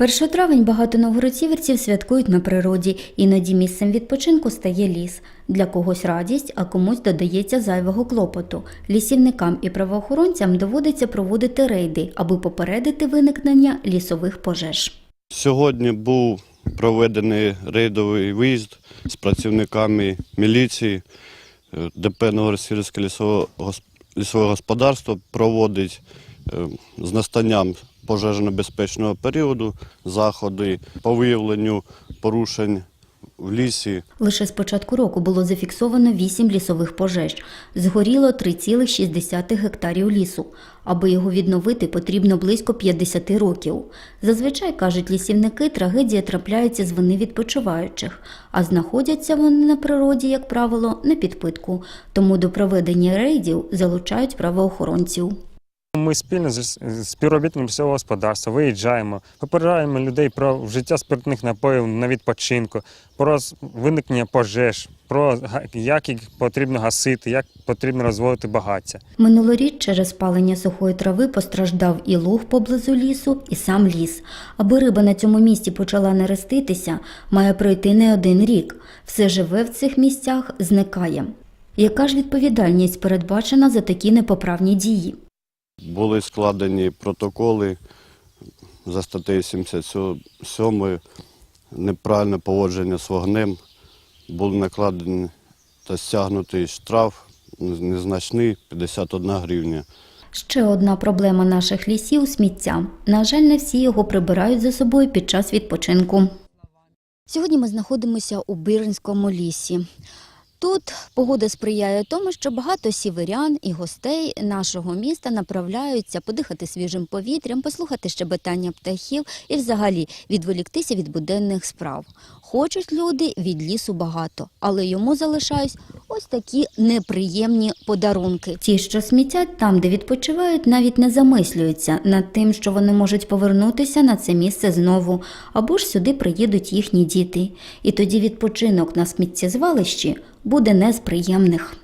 1 травень багато новгородцівців святкують на природі, іноді місцем відпочинку стає ліс. Для когось радість, а комусь додається зайвого клопоту. Лісівникам і правоохоронцям доводиться проводити рейди, аби попередити виникнення лісових пожеж. Сьогодні був проведений рейдовий виїзд з працівниками міліції. Е, ДП Новосілське лісове, господарство проводить з настанням пожежно-безпечного періоду заходи по виявленню порушень в лісі. Лише з початку року було зафіксовано 8 лісових пожеж. Згоріло 3,6 гектарів лісу. Аби його відновити, потрібно близько 50 років. Зазвичай, кажуть лісівники, трагедія трапляється з вини відпочиваючих, а знаходяться вони на природі, як правило, на підпитку. Тому до проведення рейдів залучають правоохоронців. Ми спільно з співробітниками всього господарства виїжджаємо, попереджаємо людей про вжиття спиртних напоїв на відпочинку, про виникнення пожеж, про як їх потрібно гасити, як потрібно розводити багаття. Минулоріч через спалення сухої трави постраждав і луг поблизу лісу, і сам ліс. Аби риба на цьому місці почала нереститися, має пройти не один рік. Все живе в цих місцях зникає. Яка ж відповідальність передбачена за такі непоправні дії? Були складені протоколи за статтею 77 неправильне поводження з вогнем. Були накладені та стягнутий штраф незначний 51 гривня. Ще одна проблема наших лісів сміття. На жаль, не всі його прибирають за собою під час відпочинку. Сьогодні ми знаходимося у Биринському лісі. Тут погода сприяє тому, що багато сіверян і гостей нашого міста направляються подихати свіжим повітрям, послухати щебетання птахів і взагалі відволіктися від буденних справ. Хочуть люди від лісу багато, але йому залишають ось такі неприємні подарунки. Ті, що смітять там, де відпочивають, навіть не замислюються над тим, що вони можуть повернутися на це місце знову, або ж сюди приїдуть їхні діти. І тоді відпочинок на сміттєзвалищі буде не з приємних.